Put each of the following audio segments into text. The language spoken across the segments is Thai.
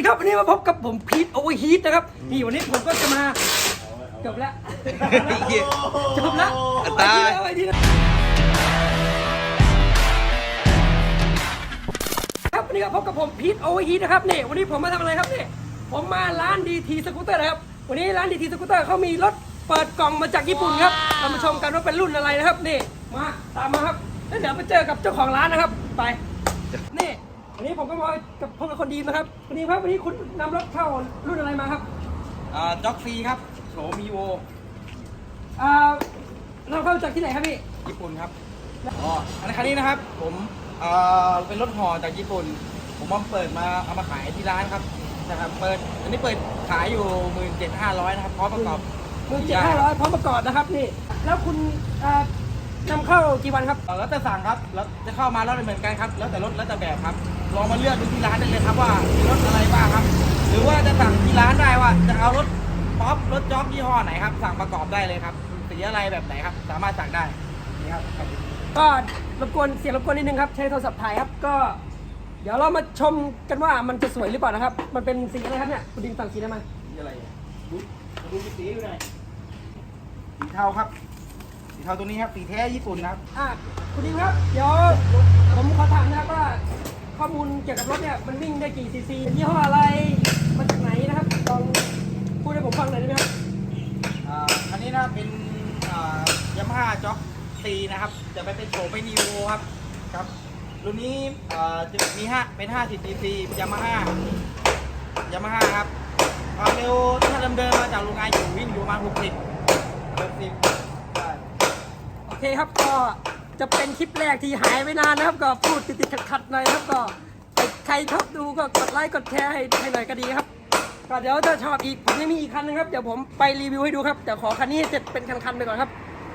ดีครับวันนี้มาพบกับผมพีทโอเวอร์ฮีทนะครับนี่วันนี้ผมก็จะมาจบแล้วจบแล้วตายไปดีนะไปดีนะครับวันนี้ก็พบกับผมพีทโอเวอร์ฮีทนะครับนี่วันนี้ผมมาทำอะไรครับนี่ผมมาร้านดีทีสกูตเตอร์นะครับวันนี้ร้านดีทีสกูตเตอร์เขามีรถเปิดกล่องมาจากญี่ปุ่นครับเรามาชมกันว่าเป็นรุ่นอะไรนะครับนี่มาตามมาครับแล้วเดี๋ยวมาเจอกับเจ้าของร้านนะครับไปนี่ วันนี้ผมก็มากับพวกคนดีนะครับวันนี้ครับวันนี้คุณนำรถเข้ารุ่นอะไรมาครับอ่าจ็อกซีครับโฉมีโวอ่านำเข้าจากที่ไหนครับพี่ญี่ปุ่นครับอ๋ออันนี้คันนี้นะครับ ผมอ่าเป็นรถห่อจากญี่ปุ่น ผมมาเปิดมาเอามาขายที่ร้านครับนะครับเปิดอันนี้เปิดขายอยู่หมื่นเจ็ดห้าร้อยนะครับพร้อมประกอบมือเจ็ดห้าร้อยพร้อมประกอบนะครับนี่แล้วคุณอ่า นำเข้ากี่วันครับเอ่อแล้วแต่สั่งครับแล้วจะเข้ามาแล้วเหมือนกันครับ แล้วแต่รถแล้วแต่แบบครับลองมาเลือกดูที่ร้านได้เลยครับว่ามีรถอะไรบ้างครับ หรือว่าจะสั่งที่ร้านได้ว่าจะเอารถป๊อปรถจ็อกยี่ห้อไหนครับ สั่งประกอบได้เลยครับสีอะไรแบบไหนครับ สามารถสั่งได้นี่ครับก็รบกวนเสียงรบกวนนิดนึงครับใช้โทรศัพท์ถ่ายครับก็ เดี๋ยวเรามาชมกันว่ามันจะสวยหรือเปล่านะครับ มันเป็นสีอะไรครับเนี่ยคุณดินสั่งสีได้ไหมสีอะไรอะดูดูสีดูหน่อยสีเทาครับ สีเทาตัวนี้ครับสีแท้ญี่ปุ่นนะครับ อะคุณดินครับ เดี๋ยวผมขอถามนะครับว่า ข้อมูลเกี่ยวกับรถเนี่ยมันวิ่งได้กี่ซีซียี่ห้ออะไรมาจากไหนนะครับลองพูดให้ผมฟังหน่อยได้ไหมครับอ่าอันนี้นะเป็นยามาฮ่าจ็อกซีนะครับจะไปเป็นโฉมเป็นนีโวครับครับรุ่นนี้อ่าจะมีห้าเป็น50 cc ยามาฮ่ายามาฮ่าครับความเร็วถ้าเดิมๆมาจากโรงงานอยู่วิ่งอยู่ประมาณ60 60ได้โอ เคครับก็จะเป็นคลิปแรกที่หายไปนานนะครับ ก็พูดติดๆขัดๆหน่อยนะครับก็ใครชอบดูก็กดไลค์กดแชร์ให้ให้หน่อยก็ดีครับก็เดี๋ยวถ้าชอบอีกผมยังมีอีกคันนึงครับเดี๋ยวผมไปรีวิวให้ดูครับแต่ขอคันนี้เสร็จเป็นคันๆไปก่อนครับ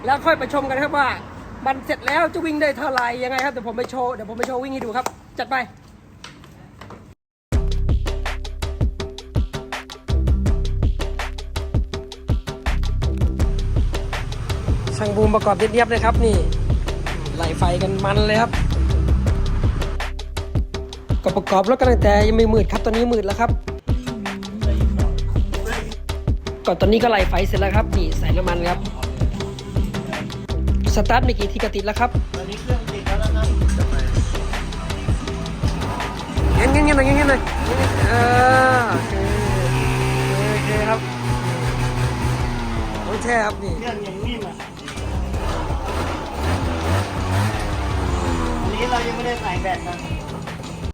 แล้วค่อยไปชมกันครับว่า มันเสร็จแล้วจะวิ่งได้เท่าไหร่ยังไงครับเดี๋ยวผมไปโชว์เดี๋ยวผมไปโชว์วิ่งให้ดูครับ จัดไป ช่างบูมประกอบเรียบๆเลยครับนี่ไหลไฟกันมันเลยครับ ก็ประกอบรถกันตั้งแต่ยังไม่มืดครับตอนนี้มืดแล้วครับก็ตอนนี้ก็ไหลไฟเสร็จแล้วครับนี่ใส่น้ำมันครับสตาร์ทไม่กี่ทีก็ติดแล้วครับตอนนี้เครื่องติดแล้วนะครับเงี้ยเงี้ยเงี้ยเงี้ยเงี้ยเออโอเคโอเคครับโอเคครับนี่เครื่องยังนิ่มอะ อันนี้เรายังไม่ได้ใส่แบตนะ